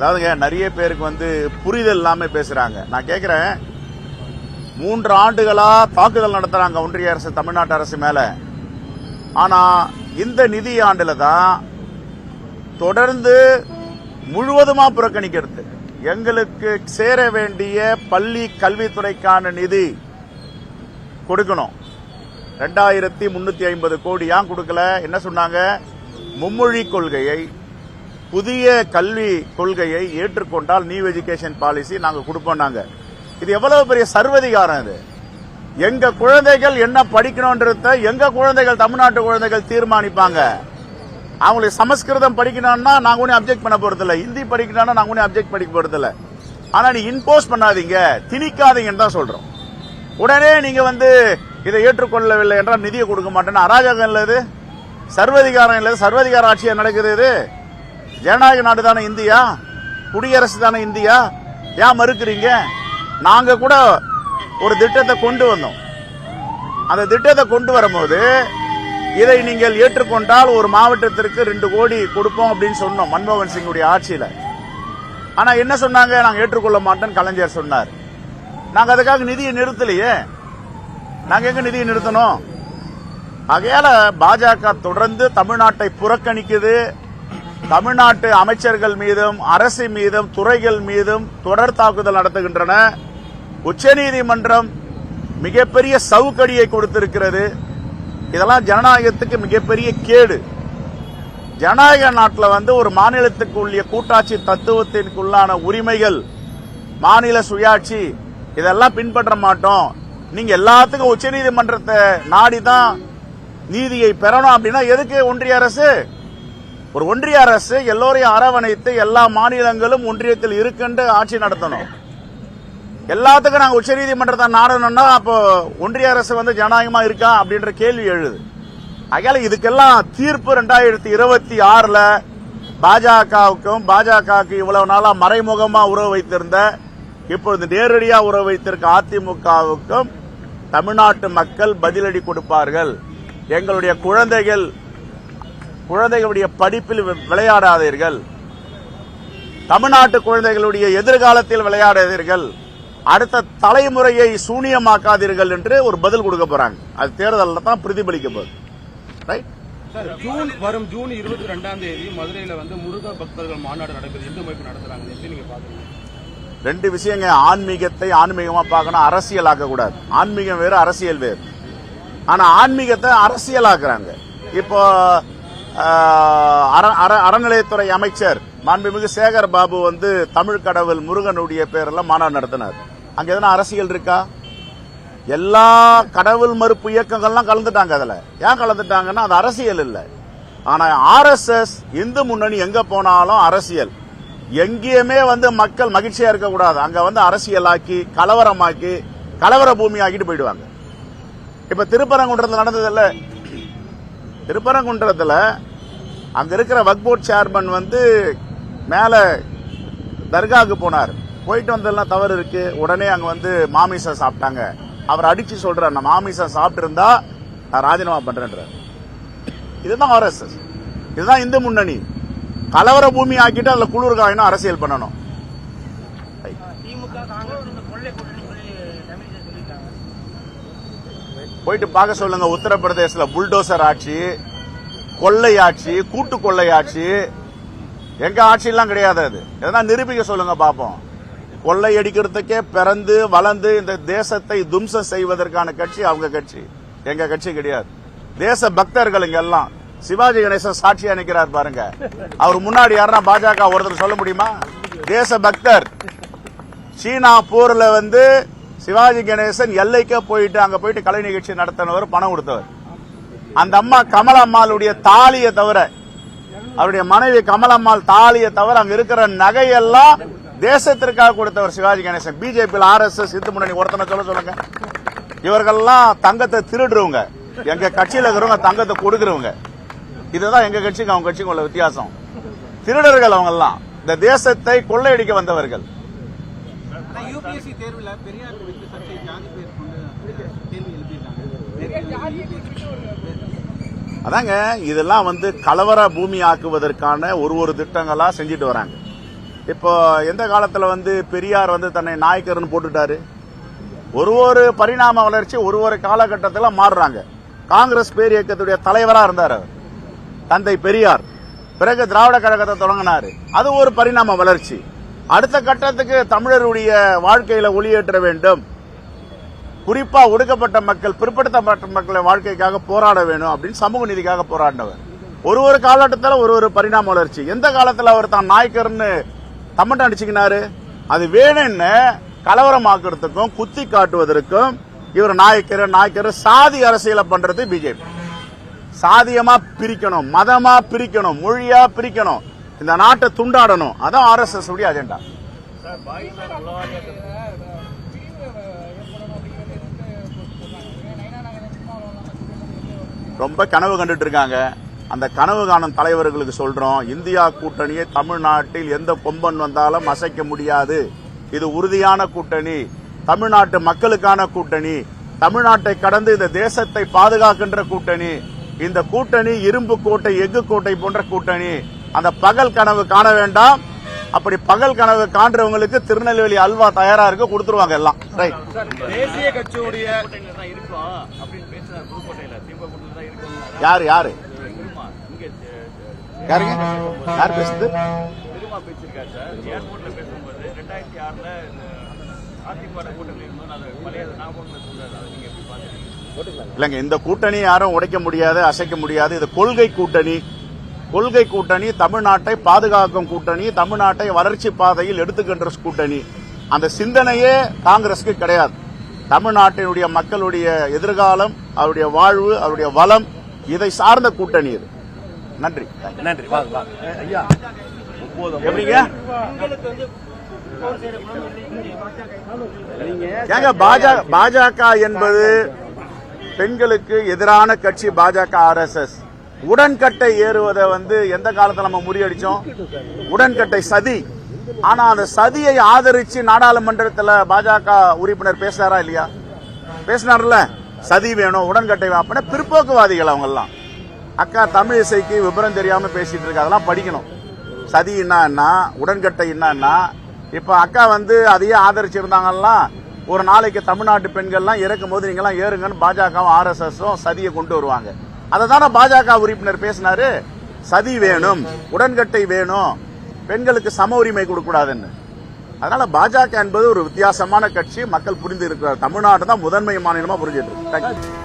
அதாவதுங்க நிறைய பேருக்கு வந்து புரிதல் இல்லாமல் பேசுகிறாங்க நான் கேட்குறேன் மூன்று ஆண்டுகளாக தாக்குதல் நடத்துகிறாங்க ஒன்றிய அரசு தமிழ்நாட்டு அரசு மேலே. ஆனால் இந்த நிதி ஆண்டில் தான் தொடர்ந்து முழுவதுமாக புறக்கணிக்கிறது. எங்களுக்கு சேர வேண்டிய பள்ளி கல்வித்துறைக்கான நிதி கொடுக்கணும். ரெண்டாயிரத்தி முன்னூற்றி ஐம்பது கோடி ஏன் கொடுக்கல? என்ன சொன்னாங்க? மும்மொழி கொள்கையை புதிய கல்வி கொள்கையை ஏற்றுக்கொண்டால் நியூ எஜுகேஷன் பாலிசி நாங்கள் கொடுப்போம் நாங்கள் இது எவ்வளவு பெரிய சர்வதிகாரம் இது. எங்க குழந்தைகள் என்ன படிக்கணும்ன்றத எங்க குழந்தைகள் தமிழ்நாட்டு குழந்தைகள் தீர்மானிப்பாங்க. அவங்களுக்கு சமஸ்கிருதம் படிக்கணும்னா நாங்க ஒன்றும் அப்ஜெக்ட் பண்ண போறதில்ல. ஹிந்தி படிக்கணும்னா நாங்க ஒன்றும் அப்ஜெக்ட் படிக்க போறதில்ல. ஆனா நீ இம்போஸ் பண்ணாதீங்க. திணிக்காதீங்கன்னு தான் சொல்றோம். உடனே நீங்க வந்து இதை ஏற்றுக்கொள்ளவில்லை என்றால் நிதியை கொடுக்க மாட்டேன்னு அராஜகம் இல்லது சர்வதிகாரம் இல்லது சர்வதிகார ஆட்சியாக நடக்குது இது. ஜனநாயக நாடு தானே இந்தியா? குடியரசு தானே இந்தியா? ஏன் மறுக்கிறீங்க? நாங்கள் கூட ஒரு திட்டத்தை கொண்டு வந்தோம். அந்த திட்டத்தை கொண்டு வரும்போது இதை நீங்கள் ஏற்றுக்கொண்டால் ஒரு மாவட்டத்திற்கு ரெண்டு கோடி கொடுப்போம் அப்படின்னு சொன்னோம் மன்மோகன் சிங்குடைய ஆட்சியில். ஆனால் என்ன சொன்னாங்க? நாங்கள் ஏற்றுக்கொள்ள மாட்டோம் கலைஞர் சொன்னார். நாங்கள் அதுக்காக நிதியை நிறுத்தலையே. நாங்கள் எங்கே நிதியை நிறுத்தணும்? ஆகையால் பாஜக தொடர்ந்து தமிழ்நாட்டை புறக்கணிக்குது. தமிழ்நாட்டு அமைச்சர்கள் மீதும் அரசு மீதும் துறைகள் மீதும் தொடர் தாக்குதல் நடத்துகின்றன. உச்சநீதிமன்றம் மிகப்பெரிய சவுக்கடியை கொடுத்திருக்கிறது. இதெல்லாம் ஜனநாயகத்துக்கு மிகப்பெரிய கேடு. ஜனநாயக நாட்டில் வந்து ஒரு மாநிலத்துக்கு உள்ள கூட்டாட்சி தத்துவத்திற்குள்ளான உரிமைகள் மாநில சுயாட்சி இதெல்லாம் பின்பற்ற மாட்டோம். நீங்க எல்லாத்துக்கும் உச்சநீதிமன்றத்தை நாடி தான் நீதியை பெறணும் அப்படின்னா எதுக்கு ஒன்றிய அரசு? ஒரு ஒன்றிய அரசு எல்லோரையும் அரவணைத்து எல்லா மாநிலங்களும் ஒன்றியத்தில் இருக்கின்ற ஆட்சி நடத்தணும். எல்லாத்துக்கும் நாங்கள் உச்சநீதிமன்றத்தை நாடணும்னா அப்போ ஒன்றிய அரசு வந்து ஜனநாயகமா இருக்கா அப்படின்ற கேள்வி எழுது. அதனால இதுக்கெல்லாம் தீர்ப்பு ரெண்டாயிரத்தி இருபத்தி ஆறுல பாஜகவுக்கும் பாஜகவுக்கு இவ்வளவு நாளா மறைமுகமா உறவு வைத்திருந்த இப்பொழுது நேரடியா உறவு வைத்திருக்க அதிமுகவுக்கும் தமிழ்நாட்டு மக்கள் பதிலடி கொடுப்பார்கள். எங்களுடைய குழந்தைகள் குழந்தைகளுடைய படிப்பில் விளையாடாதீர்கள். தமிழ்நாட்டு குழந்தைகளுடைய எதிர்காலத்தில் விளையாடாதீர்கள். அடுத்த தலைமுறையை சூனியமாக்காதீர்கள் என்று ஒரு பதில் கொடுக்க போறாங்க. அது தேர்தலில் தான் பிரதிபலிக்க போகுது. ரைட் சார் ஜூன் வரும் ஜூன் இருபத்தி ரெண்டாம் தேதி மதுரையில வந்து முருக பக்தர்கள் மாநாடு நடக்குது. இந்து அமைப்பு நடத்துறாங்க எப்படி நீங்க பாக்குறீங்க ரெண்டு விஷயங்க. ஆன்மீகத்தை ஆன்மீகமா பார்க்கணும் அரசியலாக்க கூடாது ஆன்மீகம் வேறு அரசியல் வேறு. ஆனா ஆன்மீகத்தை அரசியலாக்குறாங்க. இப்போ ஆஹ், அற- அற- அறநிலையத்துறை அமைச்சர் மாண்புமிகு சேகர் பாபு வந்து தமிழ் கடவுள் முருகனுடைய பேரெல்லாம் மாநாடு நடத்தினார். அங்கே எதனா அரசியல் இருக்கா? எல்லா கடவுள் மறுப்பு இயக்கங்கள்லாம் கலந்துட்டாங்க அதில். ஏன் கலந்துட்டாங்கன்னா அது அரசியல் இல்லை. ஆனால் ஆர்எஸ்எஸ் இந்து முன்னணி எங்கே போனாலும் அரசியல். எங்கேயுமே வந்து மக்கள் மகிழ்ச்சியாக இருக்கக்கூடாது. அங்கே வந்து அரசியலாக்கி கலவரமாக்கி கலவர பூமி ஆக்கிட்டு போயிடுவாங்க. இப்போ திருப்பரங்குன்றத்தில் நடந்ததில்லை திருப்பரங்குன்றத்தில் அங்கே இருக்கிற வக்போர்ட் சேர்மன் வந்து மேலே தர்காவுக்கு போனார். போயிட்டு வந்ததெல்லாம் தவறு இருக்கு. உடனே அங்கே வந்து மாமிசம் சாப்பிட்டாங்க. அவர் அடிச்சு சொல்கிறார் நான் மாமிசம் சாப்பிட்டுருந்தா நான் ராஜினாமா பண்ணுறேன்றார் இதுதான் ஆர்எஸ்எஸ் இதுதான் இந்து முன்னணி. கலவர பூமி ஆக்கிட்டு அதில் குளிர்காயினும் அரசியல் பண்ணணும். திமுக காங்கிரஸ் இந்த கொள்ளை கூட்டணி சொல்லி தமிழிசை சொல்லியிருக்காங்க போயிட்டு பார்க்க சொல்லுங்க உத்தரப்பிரதேசல புல்டோசர் ஆட்சி கொள்ளை ஆட்சி கூட்டு கொள்ளை ஆட்சி. எங்க ஆட்சியெல்லாம் கிடையாது அது. எதனா நிரூபிக்க சொல்லுங்க பார்ப்போம் கொள்ளை அடிக்கிறதுக்கே பிறந்து வளர்ந்து இந்த தேசத்தை தும்சம் செய்வதற்கான கட்சி அவங்க கட்சி. எங்க கட்சி கிடையாது. தேச பக்தர்கள் இங்க எல்லாம். சிவாஜி கணேசன் சாட்சியா நிற்கிறார் பாருங்க. அவர் முன்னாடி யாருன்னா பாஜக ஒருத்தர் சொல்ல முடியுமா? தேச பக்தர். சீனா போர்ல வந்து சிவாஜி கணேசன் எல்லைக்கே போயிட்டு அங்க போயிட்டு கலை நிகழ்ச்சி நடத்தினவர் பணம் கொடுத்தவர். அந்த அம்மா கமலம்மாளுடைய தாலியை தவிர அவருடைய மனைவி கமலம்மாள் தாலியை தவிர அங்க இருக்கிற நகையெல்லாம் தேசத்திற்காக கொடுத்தவர் Sivaji Ganesan. BJP R S S Hindu Munnani ஒருத்தனை சொல்ல சொல்லுங்க. இவர்கள்லாம் தங்கத்தை திருடுறவங்க. எங்க கட்சியில் இருக்கிறவங்க தங்கத்தை கொடுக்குறவங்க. இதுதான் எங்க கட்சிக்கு அவங்க கட்சிக்கு உள்ள வித்தியாசம். திருடர்கள் அவங்க எல்லாம் இந்த தேசத்தை கொள்ளையடிக்க வந்தவர்கள். யூபிஎஸ்சி தேர்வுல பெரியார் குறித்து சர்ச்சை ஜாதி பேர் கொண்டு கேள்வி எழுப்பியிருக்காங்க. அதாங்க இதெல்லாம் வந்து கலவர பூமி ஆக்குவதற்கான ஒரு ஒரு திட்டங்களா செஞ்சுட்டு வராங்க. இப்போ எந்த காலத்துல வந்து பெரியார் வந்து தன்னை நாயக்கர்னு போட்டுட்டாரு? ஒரு ஒரு பரிணாம வளர்ச்சி ஒரு ஒரு காலகட்டத்தில் மாறுறாங்க. காங்கிரஸ் பேர் இயக்கத்துடைய தலைவரா இருந்தார் அவர். தந்தை பெரியார். பிறகு திராவிட கழகத்தை தொடங்கினாரு. அது ஒரு பரிணாம வளர்ச்சி. அடுத்த கட்டத்துக்கு தமிழருடைய வாழ்க்கையில ஒளியேற்ற வேண்டும். குறிப்பா ஒடுக்கப்பட்ட மக்கள் பிற்படுத்தப்பட்ட மக்களின் வாழ்க்கைக்காக போராட வேணும் அப்படின்னு சமூக நீதிக்காக போராடினவர். ஒரு ஒரு காலகட்டத்தில் ஒரு ஒரு பரிணாம வளர்ச்சி. எந்த காலத்தில் அவர் தான் நாயக்கர்னு தம்மட்டம் அடிச்சுக்கினாரு? அது வேணும்னு கலவரமாக்குறதுக்கும் குத்தி காட்டுவதற்கும் இவர் நாயக்கர் நாயக்கர் சாதி அரசியலை பண்றது பிஜேபி. சாதியமா பிரிக்கணும் மதமா பிரிக்கணும் மொழியா பிரிக்கணும். இந்த நாட்டை துண்டாடணும். அதான் ஆர்எஸ்எஸ் உடைய அஜெண்டா ரொம்ப கனவு கண்டுட்டு இருக்காங்க. அந்த கனவு காணும் தலைவர்களுக்கு சொல்றோம். இந்தியா கூட்டணியை தமிழ்நாட்டில் எந்த கொம்பன் வந்தாலும் அசைக்க முடியாது. இது உறுதியான கூட்டணி. தமிழ்நாட்டு மக்களுக்கான கூட்டணி. தமிழ்நாட்டை கடந்து இந்த தேசத்தை பாதுகாக்கின்ற கூட்டணி. இந்த கூட்டணி இரும்பு கோட்டை எஃகு கோட்டை போன்ற கூட்டணி. அந்த பகல் கனவு காண வேண்டாம். அப்படி பகல் கனவு காண்றவங்களுக்கு திருநெல்வேலி அல்வா தயாரா இருக்கு கொடுத்துருவாங்க எல்லாம். ரைட் தேசிய கட்சியுடைய யாரு யாரு? யாருங்க? யார் பேசுது இல்லைங்க இந்த கூட்டணி யாரும் உடைக்க முடியாது அசைக்க முடியாது. இது கொள்கை கூட்டணி. கொள்கை கூட்டணி தமிழ்நாட்டை பாதுகாக்கும் கூட்டணி தமிழ்நாட்டை வளர்ச்சி பாதையில் எடுத்துக்கின்ற கூட்டணி. அந்த சிந்தனையே காங்கிரஸ்க்கு கிடையாது. தமிழ்நாட்டினுடைய மக்களுடைய எதிர்காலம் அவருடைய வாழ்வு அவருடைய வளம் இதை சார்ந்த கூட்டணி இது. நன்றி. நன்றி. எப்படிங்க? ஏங்க பாஜக பாஜக என்பது பெண்களுக்கு எதிரான கட்சி பாஜக ஆர்எஸ்எஸ் உடன்கட்டை ஏறுவதை வந்து எந்த காலத்தில் நம்ம முறியடிச்சோம்? உடன்கட்டை சதி. ஆனா அந்த சதியை ஆதரிச்சு நாடாளுமன்றத்தில் பாஜக உறுப்பினர் பேசினாரா இல்லையா? பேசினார்ல சதி வேணும் உடன்கட்டை வேணும் அப்படின்னா பிற்போக்குவாதிகள் அவங்கெல்லாம். அக்கா தமிழ் இசைக்கு விபரம் தெரியாம பேசிட்டு இருக்கு அதெல்லாம் படிக்கணும். சதி என்னன்னா உடன்கட்டை என்னன்னா இப்ப அக்கா வந்து அதையே ஆதரிச்சிருந்தாங்கன்னா ஒரு நாளைக்கு தமிழ்நாட்டு பெண்கள்லாம் இறக்கும் போது நீங்கெல்லாம் ஏறுங்கன்னு பாஜகவும் ஆர்எஸ்எஸும் சதியை கொண்டு வருவாங்க. அதை தானே பாஜக உறுப்பினர் பேசினாரு? சதி வேணும் உடன்கட்டை வேணும் பெண்களுக்கு சம உரிமை கொடுக்கூடாதுன்னு அதனால பாஜக என்பது ஒரு வித்தியாசமான கட்சி மக்கள் புரிந்து இருக்கிறார். தமிழ்நாடு தான் முதன்மை மாநிலமா புரிஞ்சிட்டு இருக்கு.